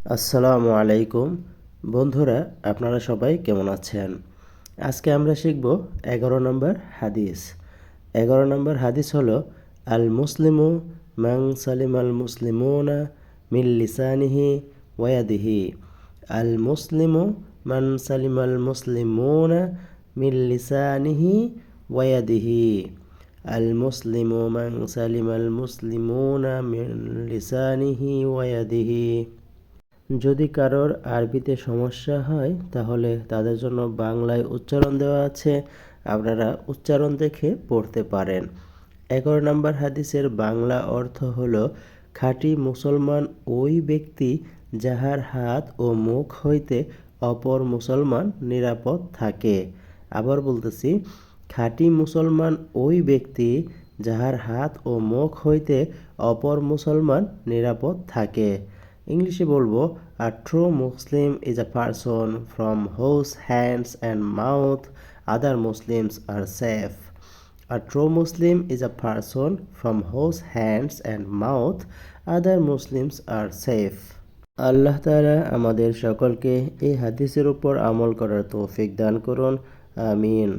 আসসালামু আলাইকুম। বন্ধুরা, আপনারা সবাই কেমন আছেন? আজকে আমরা শিখব এগারো নম্বর হাদিস। এগারো নম্বর হাদিস হলো আল মুসলিমু মাং সালিম আল মুসলিমুনা মিল লিসানিহি ওয়াদিহি আল মুসলিমু মান সালিম আল মুসলিমুনা মিল লিসানিহি ওয়াদিহি আল মুসলিমু মান সালিম আল মুসলিমুনা মিন লিসানিহি ওয়াদিহি যদি কারোর আরবিতে সমস্যা হয়, তাহলে তাদের জন্য বাংলায় উচ্চারণ দেওয়া আছে। আপনারা উচ্চারণ দেখে পড়তে পারেন। এগারো নম্বর হাদিসের বাংলা অর্থ হল, খাঁটি মুসলমান ওই ব্যক্তি যাহার হাত ও মুখ হইতে অপর মুসলমান নিরাপদ থাকে। আবার বলতেছি, খাঁটি মুসলমান ওই ব্যক্তি যাহার হাত ও মুখ হইতে অপর মুসলমান নিরাপদ থাকে। ইংলিশে বলব a true Muslim is a person from whose hands and mouth other Muslims are safe a true Muslim is a person from whose hands and mouth other Muslims are safe আল্লাহ তাআলা আমাদের সকলকে এই হাদিসের উপর আমল করার তৌফিক দান করুন। আমিন।